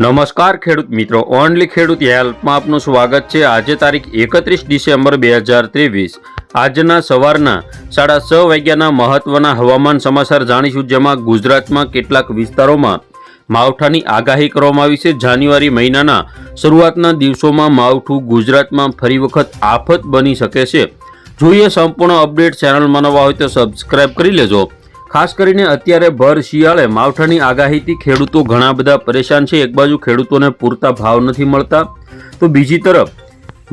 નમસ્કાર ખેડૂત મિત્રો, ઓનલી ખેડૂત હેલ્પમાં આપનું સ્વાગત છે. આજે તારીખ એકત્રીસ ડિસેમ્બર બે હજાર ત્રેવીસ. આજના સવારના સાડા છ વાગ્યાના મહત્વના હવામાન સમાચાર જાણીશું, જેમાં ગુજરાતમાં કેટલાક વિસ્તારોમાં માવઠાની આગાહી કરવામાં આવી છે. જાન્યુઆરી મહિનાના શરૂઆતના દિવસોમાં માવઠું ગુજરાતમાં ફરી વખત આફત બની શકે છે. જોઈએ સંપૂર્ણ અપડેટ ચેનલમાં નવા હોય તો સબસ્ક્રાઇબ કરી લેજો. ખાસ કરીને અત્યારે ભર, શિયાળે માવઠાની આગાહીથી ખેડૂતો ઘણા બધા પરેશાન છે. એક બાજુ ખેડૂતોને પૂરતા ભાવ નથી મળતા. તો બીજી તરફ,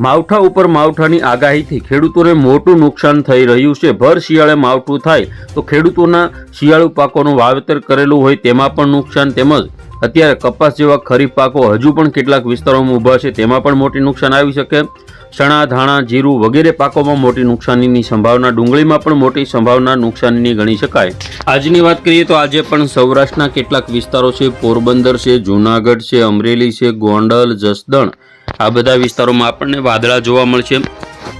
માવઠા ઉપર માવઠાની આગાહીથી ખેડૂતોને મોટું નુકસાન થઈ રહ્યું છે. ભર, શિયાળે માવઠું થાય તો ખેડૂતોના શિયાળુ પાકોનું વાવેતર કરેલું હોય તેમાં પણ નુકસાન તેમજ અત્યારે કપાસ જેવા ખરીફ પાકો હજુ પણ કેટલાક વિસ્તારોમાં ઊભા છે, તેમાં પણ મોટી નુકસાન આવી શકે. ચણા, ધાણા, જીરું વગેરે પાકોમાં મોટી નુકસાનીની સંભાવના, ડુંગળીમાં પણ મોટી સંભાવના નુકસાનની ગણી શકાય. આજની વાત કરીએ તો આજે પણ સૌરાષ્ટ્રના કેટલાક વિસ્તારો છે, પોરબંદર છે, જૂનાગઢ છે, અમરેલી છે, ગોંડલ, જસદણ. આ બધા વિસ્તારોમાં આપણને વાદળા જોવા મળશે.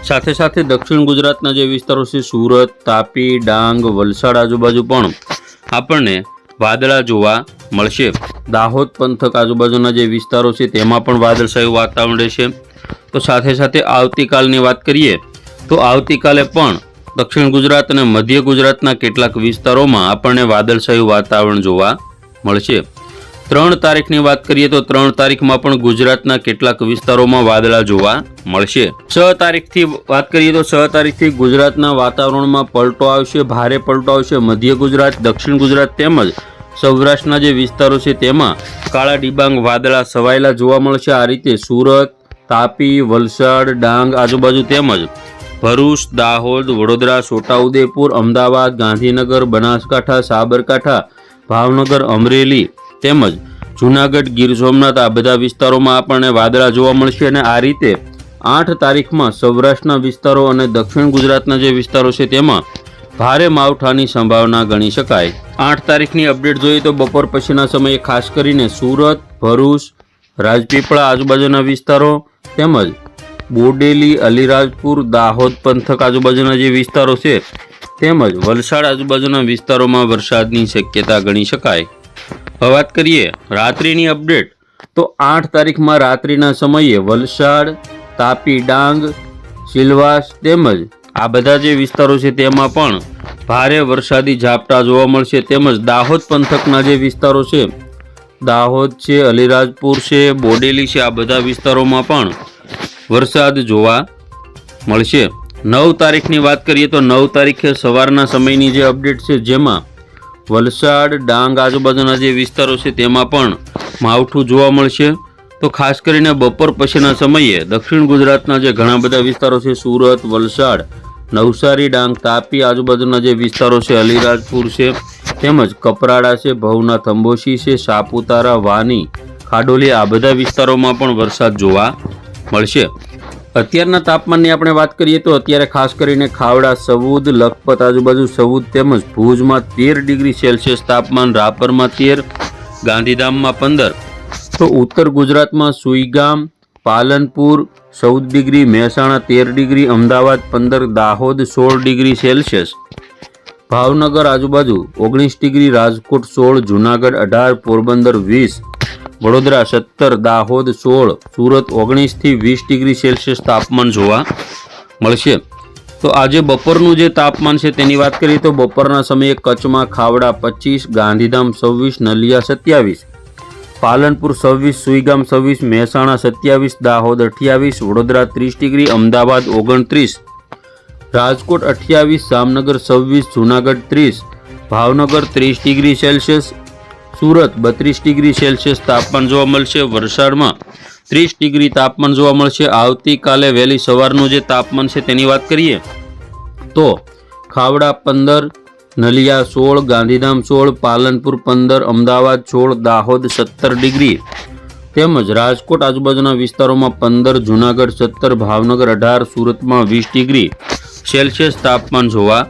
સાથે સાથે દક્ષિણ ગુજરાતના જે વિસ્તારો છે, સુરત, તાપી, ડાંગ, વલસાડ આજુબાજુ પણ આપણને વાદળા જોવા મળશે. દાહોદ પંથક આજુબાજુના જે વિસ્તારો છે, તેમાં પણ વાદળછાયું વાતાવરણ રહેશે. તો સાથે સાથે આવતીકાલની વાત કરીએ, તો આવતીકાલે પણ દક્ષિણ ગુજરાત અને મધ્ય ગુજરાતના કેટલાક વિસ્તારોમાં આપણને વાદળછાયું વાતાવરણ જોવા મળશે. ત્રણ તારીખની વાત કરીએ, તો ત્રણ તારીખમાં પણ ગુજરાતના કેટલાક વિસ્તારોમાં વાદળા જોવા મળશે. છ તારીખથી વાત કરીએ, તો છ તારીખથી ગુજરાતના વાતાવરણમાં પલટો આવશે, ભારે પલટો આવશે. મધ્ય ગુજરાત, દક્ષિણ ગુજરાત તેમજ સૌરાષ્ટ્રના જે વિસ્તારો છે, તેમાં કાળા ડિબાંગ વાદળા છવાયેલા જોવા મળશે. આ રીતે સુરત તાપી, વલસાડ, ડાંગ આજુબાજુ તેમજ ભરૂચ, દાહોદ, વડોદરા, છોટાઉદેપુર, અમદાવાદ, ગાંધીનગર, બનાસકાંઠા, સાબરકાંઠા, ભાવનગર, અમરેલી તેમજ જૂનાગઢ, ગીર સોમનાથ આ બધા વિસ્તારોમાં આપણને વાદળા જોવા મળશે અને આ રીતે આઠ તારીખમાં સૌરાષ્ટ્રના વિસ્તારો અને દક્ષિણ ગુજરાતના જે વિસ્તારો છે તેમાં ભારે માવઠાની સંભાવના ગણી શકાય. આઠ તારીખની અપડેટ જોઈએ તો બપોર પછીના સમયે ખાસ કરીને સુરત, ભરૂચ, રાજપીપળા આજુબાજુના વિસ્તારો તેમજ બોડેલી, અલીરાજપુર, દાહોદ પંથક આજુબાજુના જે વિસ્તારો છે, તેમજ વલસાડ આજુબાજુના વિસ્તારોમાં વરસાદની શક્યતા ગણી શકાય. હવે વાત કરીએ રાત્રિની અપડેટ. તો આઠ તારીખમાં રાત્રિના સમયે વલસાડ, તાપી ડાંગ સિલવાસ તેમજ આ બધા જે વિસ્તારો છે તેમાં પણ ભારે વરસાદી ઝાપટા જોવા મળશે. તેમજ દાહોદ પંથકના જે વિસ્તારો છે દાહોદ છે, અલીરાજપુર છે, બોડેલી છે, આ બધા વિસ્તારોમાં પણ વરસાદ જોવા મળશે. નવ તારીખની વાત કરીએ તો નવ તારીખે સવારના સમયની જે અપડેટ છે, જેમાં વલસાડ, ડાંગ, આજુબાજુના જે વિસ્તારો છે, તેમાં પણ માવઠું જોવા મળશે. તો ખાસ કરીને બપોર પછીના સમયે દક્ષિણ ગુજરાતના જે ઘણા બધા વિસ્તારો છે, સુરત, વલસાડ, નવસારી, ડાંગ, તાપી, આજુબાજુના જે વિસ્તારો છે, અલીરાજપુર છે તેમજ કપરાડા છે, ભવના થંબોશી છે, સાપુતારા, વાની, ખાડોલી આ બધા વિસ્તારોમાં પણ વરસાદ જોવા મળશે. અત્યારના તાપમાનની આપણે વાત કરીએ તો અત્યારે ખાસ કરીને ખાવડા, સવુદ, લખપત આજુબાજુ સવુદ તેમજ ભુજમાં તેર ડિગ્રી સેલ્સિયસ તાપમાન, રાપરમાં તેર, ગાંધીધામમાં પંદર. તો ઉત્તર ગુજરાતમાં સુઈગામ, પાલનપુર ચૌદ ડિગ્રી, મહેસાણા તેર ડિગ્રી, અમદાવાદ પંદર, દાહોદ સોળ ડિગ્રી સેલ્સિયસ. ભાવનગર આજુબાજુ ઓગણીસ ડિગ્રી રાજકોટ સોળ, જુનાગઢ અઢાર, પોરબંદર વીસ, વડોદરા સત્તર, દાહોદ સોળ, સુરત ઓગણીસથી વીસ ડિગ્રી સેલ્સિયસ તાપમાન જોવા મળશે. તો આજે બપોરનું જે તાપમાન છે તેની વાત કરીએ તો બપોરના સમયે કચ્છમાં ખાવડા પચીસ, ગાંધીધામ છવ્વીસ, નલિયા સત્યાવીસ, પાલનપુર છવ્વીસ, સુઈગામ છવ્વીસ, મહેસાણા સત્યાવીસ, દાહોદ અઠ્યાવીસ, વડોદરા ત્રીસ ડિગ્રી, અમદાવાદ ઓગણત્રીસ રાજકોટ અઠ્યાવીસ, જામનગર છવ્વીસ, જૂનાગઢ ત્રીસ, ભાવનગર ત્રીસ ડિગ્રી સેલ્સિયસ, સુરત બત્રીસ ડિગ્રી સેલ્સિયસ તાપમાન જોવા મળશે, વલસાડમાં ત્રીસ ડિગ્રી તાપમાન જોવા મળશે, આવતીકાલે વહેલી સવારનું જે તાપમાન છે તેની વાત કરીએ તો ખાવડા પંદર, નલિયા સોળ, ગાંધીધામ સોળ, પાલનપુર પંદર, અમદાવાદ સોળ, દાહોદ સત્તર ડિગ્રી તેમજ રાજકોટ આજુબાજુના વિસ્તારોમાં પંદર, જૂનાગઢ સત્તર, ભાવનગર અઢાર, સુરતમાં વીસ ડિગ્રી સેલ્સિયસ તાપમાન જોવા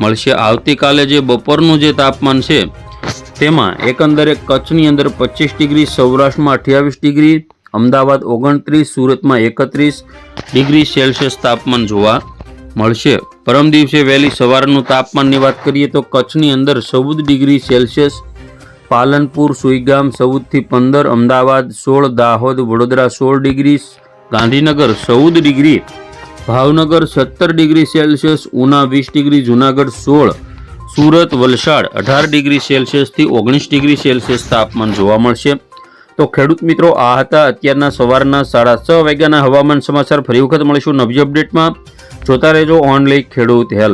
મળશે. આવતીકાલે જે બપોરનું જે તાપમાન છે, તેમાં એકંદરે કચ્છની અંદર પચીસ ડિગ્રી, સૌરાષ્ટ્રમાં અઠ્યાવીસ ડિગ્રી, અમદાવાદ ઓગણત્રીસ, સુરતમાં એકત્રીસ ડિગ્રી સેલ્સિયસ તાપમાન જોવા મળશે. પરમ દિવસે વહેલી સવારનું તાપમાનની વાત કરીએ તો કચ્છની અંદર ચૌદ ડિગ્રી સેલ્સિયસ પાલનપુર, સુઈગામ ચૌદથી પંદર, અમદાવાદ સોળ, દાહોદ, વડોદરા સોળ ડિગ્રી, ગાંધીનગર ચૌદ ડિગ્રી, ભાવનગર સત્તર ડિગ્રી સેલ્સિયસ, ઉના વીસ ડિગ્રી, જુનાગઢ સોળ, સુરત, વલસાડ અઢાર ડિગ્રી સેલ્સિયસથી ઓગણીસ ડિગ્રી સેલ્સિયસ તાપમાન જોવા મળશે. તો ખેડૂત મિત્રો, આ હતા અત્યારના સવારના સાડા છ વાગ્યાના હવામાન સમાચાર. ફરી વખત મળીશું નવી અપડેટમાં. જોતા રહેજો ઓનલાઈન ખેડૂત હેલ્પ.